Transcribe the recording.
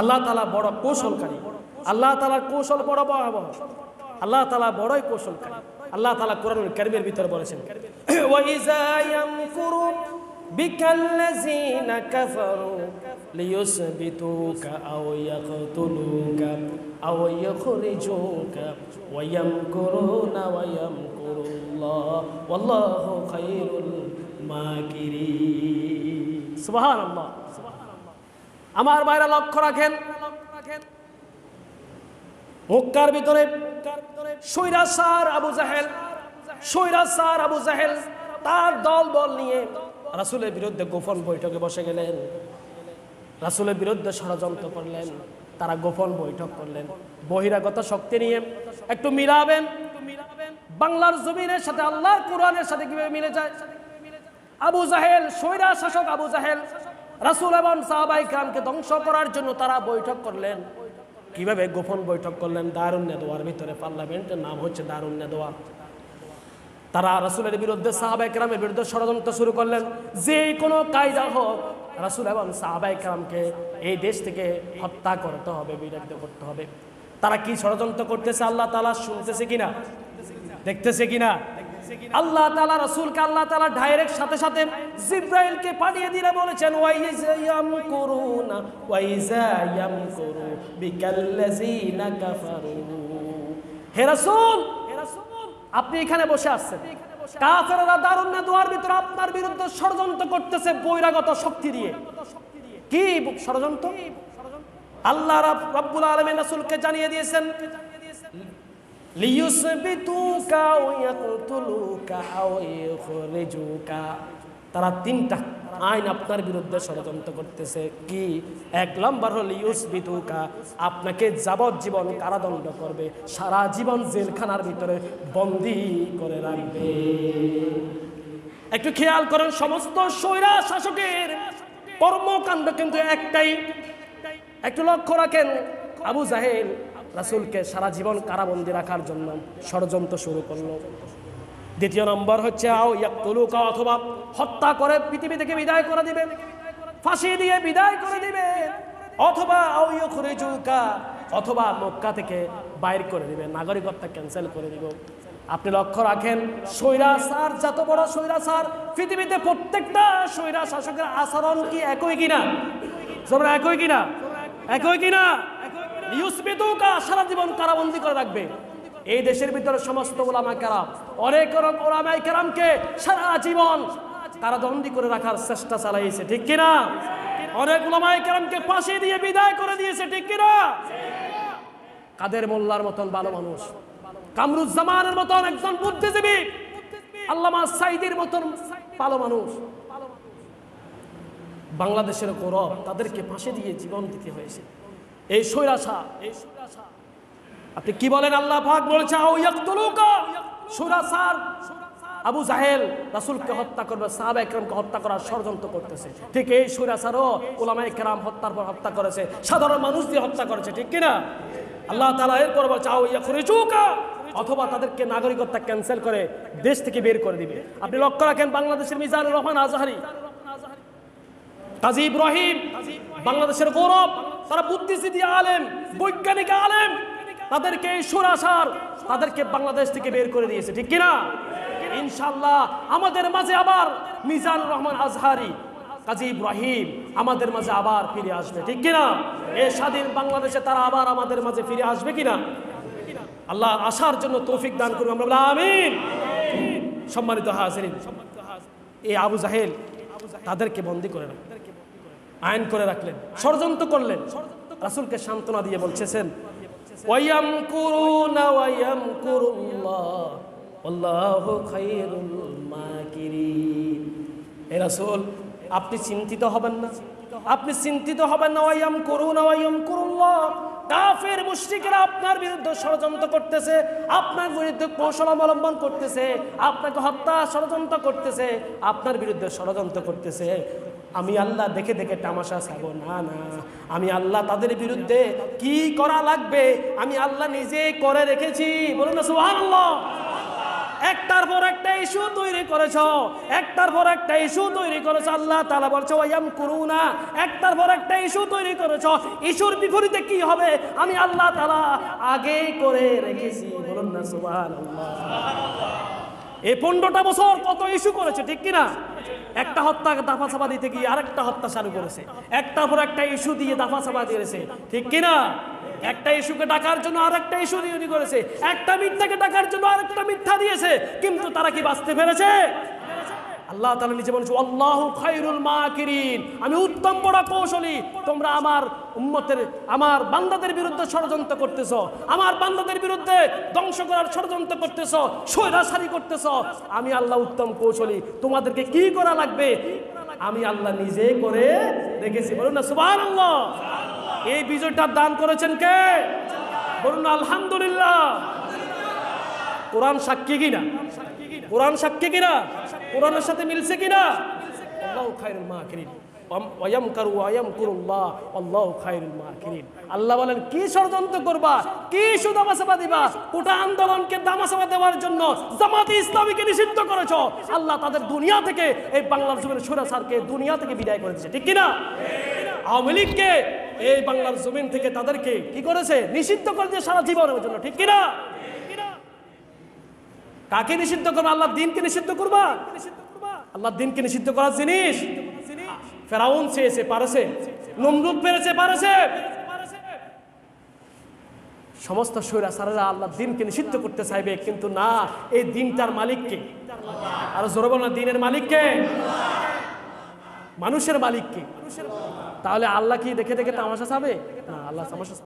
আল্লাহ তালা বড় কৌশলকারী আল্লাহ তালার কৌশল বড় ভয়াবহ আল্লাহ তালা বড়ই কৌশলকারী আল্লাহ তালা কোরআন কারিমের ভিতরে বলেছেন وَإِذَا يَمْكُرُ بِكَ الَّذِينَ كَفَرُوا لِيُثْبِتُوكَ أَوْ يَقْتُلُوكَ أَوْ يُخْرِجُوكَ وَيَمْكُرُونَ وَيَمْكُرُ اللَّهُ وَاللَّهُ خَيْرُ الْمَاكِرِينَ সুবহানাল্লাহ আমার বাইরে লক্ষ্য রাখেন। মক্কার ভিতরে সৈরা সার আবু জাহেল সৈরা সার আবু জাহেল তার দল বল নিয়ে রাসুলের বিরুদ্ধে গোপন বৈঠকে বসে গেলেন। রাসুলের বিরুদ্ধে ষড়যন্ত্র করলেন, তারা গোপন বৈঠক করলেন। বহিরাগত শক্তি নিয়ে একটু মিলাবেন। বাংলার জমিনের সাথে আল্লাহর কোরআনের সাথে কীভাবে মিলে যায়? আবু জাহেল সৈরা শাসক আবু জাহেল রাসুল এবং সাহাবাই খানকে ধ্বংস করার জন্য তারা বৈঠক করলেন। কীভাবে গোপন বৈঠক করলেন? দারুণ নেদোয়ার ভিতরে পার্লামেন্টের নাম হচ্ছে দারুণ নেদোয়া তারা রাসুলের বিরুদ্ধে, সাহাবাই কেরামের বিরুদ্ধে ষড়যন্ত্র শুরু করলেন। যে কোনো কায়দা হোক, রাসুল এবং সাহাবাই কেরামকে এই দেশ থেকে হত্যা করতে হবে, বিরুদ্ধে করতে হবে। তারা কি ষড়যন্ত্র করতেছে? আল্লাহ তালা শুনতেছে কিনা? দেখতেছে কিনা? আল্লাহ তালা রসুলকে আল্লাহ তালা ডাইরেক্ট সাথে সাথে জিব্রাইলকে পাঠিয়ে দিলে বলেছেন আপনি এখানে বসে কাফেররা দারুণ দোয়ার ভিতরে আপনার বিরুদ্ধে ষড়যন্ত্র করতেছে বৈরাগত শক্তি দিয়ে। কি ষড়যন্ত্র? আল্লাহ রাব্বুল জানিয়ে দিয়েছেন তারা তিনটা আইন আপনার বিরুদ্ধে ষড়যন্ত্র করতেছে। কি? এক নম্বর হল ইউসবিতুকা আপনাকে যাবজ্জীবন কারাদণ্ড করবে, সারা জীবন জেলখানার ভিতরে বন্দি করে রাখবে। একটু খেয়াল করেন, সমস্ত স্বৈরা শাসকের কর্মকাণ্ড কিন্তু একটাই। একটু লক্ষ্য রাখেন, আবু জাহেল রাসূলকে সারা জীবন কারাবন্দি রাখার জন্য ষড়যন্ত্র শুরু করল। দ্বিতীয় নম্বর হচ্ছে, আও অথবা হত্যা করে পৃথিবী থেকে বিদায় করে দিবে। ফাঁসি দিয়ে বিদায় করে দিবে। অথবা আও ইউখরিজুকা অথবা মক্কা থেকে বাইর করে দিবে। নাগরিকত্ব ক্যান্সেল করে দিব। আপনি লক্ষ্য রাখেন সৈরা সার, যত বড় সৈরা সার, পৃথিবীতে প্রত্যেকটা সৈরা শাসকের আচরণ কি একই কিনা? তোমরা একই কিনা? একই কিনা? ইউসবিতুকা সারা জীবন কারাবন্দি করে রাখবে। এই দেশের ভিতরে সমস্ত ওলামা কেরাম, অনেক ওলামাই কেরামকে সারা জীবন কারাবন্দি করে রাখার চেষ্টা চালাইছে, ঠিক কিনা? অনেক ওলামাই কেরামকে ফাঁসি দিয়ে বিদায় করে দিয়েছে, ঠিক কিনা? কাদের মোল্লার মতন ভালো মানুষ? কামরুজ্জামানের মতন একজন বুদ্ধিজীবী। আল্লামা সাইদির মতন ভালো মানুষ। বাংলাদেশের গৌরব তাদেরকে ফাঁসি দিয়ে জীবন দিতে হয়েছে। এই সৈরাশা এই সৈরাশা আপনি কি বলেন আল্লাহ পাক বলেছে আবু জাহেল রাসুলকে হত্যা করবে, সাহাবা একরামকে হত্যা করার ষড়যন্ত্র করতেছে। ঠিক এই সুরাসারও ওলামা একরাম হত্যার পর হত্যা করেছে, সাধারণ মানুষ দিয়ে হত্যা করেছে, ঠিক কিনা? আল্লাহ তাআলা এরপর বলছে অথবা তাদেরকে নাগরিকত্ব ক্যান্সেল করে দেশ থেকে বের করে দিবে। আপনি লক্ষ্য রাখেন, বাংলাদেশের মিজানুর রহমান আজহারি, কাজী ইব্রাহিম, বাংলাদেশের গৌরব তারা বুদ্ধিজীবী আলেম, বৈজ্ঞানিক আলেম। তাদেরকে এই সুরাসার তাদেরকে বাংলাদেশ থেকে বের করে দিয়েছে, ঠিক কিনা? ইনশাল্লাহ আমাদের মাঝে আবার মিজানুর রহমান আজহারি, কাজী ইব্রাহিম আমাদের মাঝে আবার ফিরে আসবে, ঠিক কিনা? এ স্বাধীন বাংলাদেশে তারা আবার আমাদের মাঝে ফিরে আসবে কিনা? আল্লাহ আসার জন্য তৌফিক দান করুন, আমরা আমিন। সম্মানিত হাজরিন, এই আবু জাহেল তাদেরকে বন্দি করে রাখলেন আইন করে রাখলেন, ষড়যন্ত্র করলেন। রাসুলকে সান্ত্বনা দিয়ে বলছেন আপনি চিন্তিত হবেন না। আপনি চিন্তিত হবেন না ওয়াইয়াম করুন কাফের মুশরিকরা আপনার বিরুদ্ধে ষড়যন্ত্র করতেছে, আপনার বিরুদ্ধে কৌশল অবলম্বন করতেছে, আপনাকে হত্যা ষড়যন্ত্র করতেছে, আপনার বিরুদ্ধে ষড়যন্ত্র করতেছে। আমি আল্লাহ দেখে দেখে তামাশা ছাড়বো। না না, আমি আল্লাহ তাদের বিরুদ্ধে কি করা লাগবে, আমি আল্লাহ নিজেই করে রেখেছি। বলুন না, সুবহানাল্লাহ। একটার পর ইস্যু তৈরি করেছ। একটার পর একটা ইস্যু তৈরি করেছ। আল্লাহ তালা বলছে ওয়াম করুনা। একটার পর একটা ইস্যু তৈরি করেছ। ইস্যুর বিপরীতে কি হবে? আমি আল্লাহ তালা আগেই করে রেখেছি। বলুন না সুবাহ এই পনেরোটা বছর কত ইস্যু করেছে, ঠিক কিনা? একটা হত্যা দাফা চাপা দিতে গিয়ে আরেকটা হত্যা চালু করেছে। একটার পর একটা ইস্যু দিয়ে দাফা চাপা দিয়েছে, ঠিক কিনা? একটা ইস্যুকে ডাকার জন্য আরেকটা ইস্যু তৈরি করেছে। একটা মিথ্যাকে ডাকার জন্য আর একটা মিথ্যা দিয়েছে। কিন্তু তারা কি বাঁচতে পেরেছে? আল্লাহ তাআলা নিজে বলেছে, আল্লাহু খায়রুল মাকিরিন। আমি উত্তম বড় কৌশলী। তোমরা আমার উম্মতের, আমার বান্দাদের বিরুদ্ধে ষড়যন্ত্র করতেছ। আমার বান্দাদের বিরুদ্ধে ধ্বংস করার ষড়যন্ত্র করতেছ সৈরাসারি করতেছ। আমি আল্লাহ উত্তম কৌশলী। তোমাদেরকে কি করা লাগবে? আমি আল্লাহ নিজে করে রেখেছি বলুন না, সুবহানাল্লাহ। এই বিজয়টা দান করেছেন কে? বলুন আলহামদুলিল্লাহ। কোরআন সাক্ষী কিনা? কোরআন সাক্ষী কিনা? কোরআনের সাথে মিলছে কিনা? আল্লাহ বলেন, কি ষড়যন্ত্র করবা? কি সুদামাসাবা দিবা? গোটা আন্দোলনকে দামাসাবা দেওয়ার জন্য জামাতে ইসলামীকে নিষিদ্ধ করেছ। আল্লাহ তাদের দুনিয়া থেকে এই বাংলার জমির সুরাসারকে দুনিয়া থেকে বিদায় করে দিয়েছে। ঠিক কিনা? আওয়ামী লীগকে এই বাংলার জমিন থেকে তাদেরকে কি করেছে? নিষিদ্ধ করে দিয়ে সারা জীবনের জন্য, ঠিক কিনা? কাকে নিষিদ্ধ করবে? আল্লাহর দিনকে নিষিদ্ধ করবা? আল্লাহর দিনকে নিষিদ্ধ করার জিনিস? ফেরাউন চেয়েছে, পারেছে। নমরুদ পেরেছে, পারেছে। সমস্ত সৈরা সারেরা আল্লাহর দিনকে নিষিদ্ধ করতে চাইবে, কিন্তু না, এই দিনটার মালিককে। আর জোরে বল না দিনের মালিককে। মানুষের মালিককে তাহলে আল্লাহ কি দেখে দেখে তামাশা চাবে? না আল্লাহ তামাশা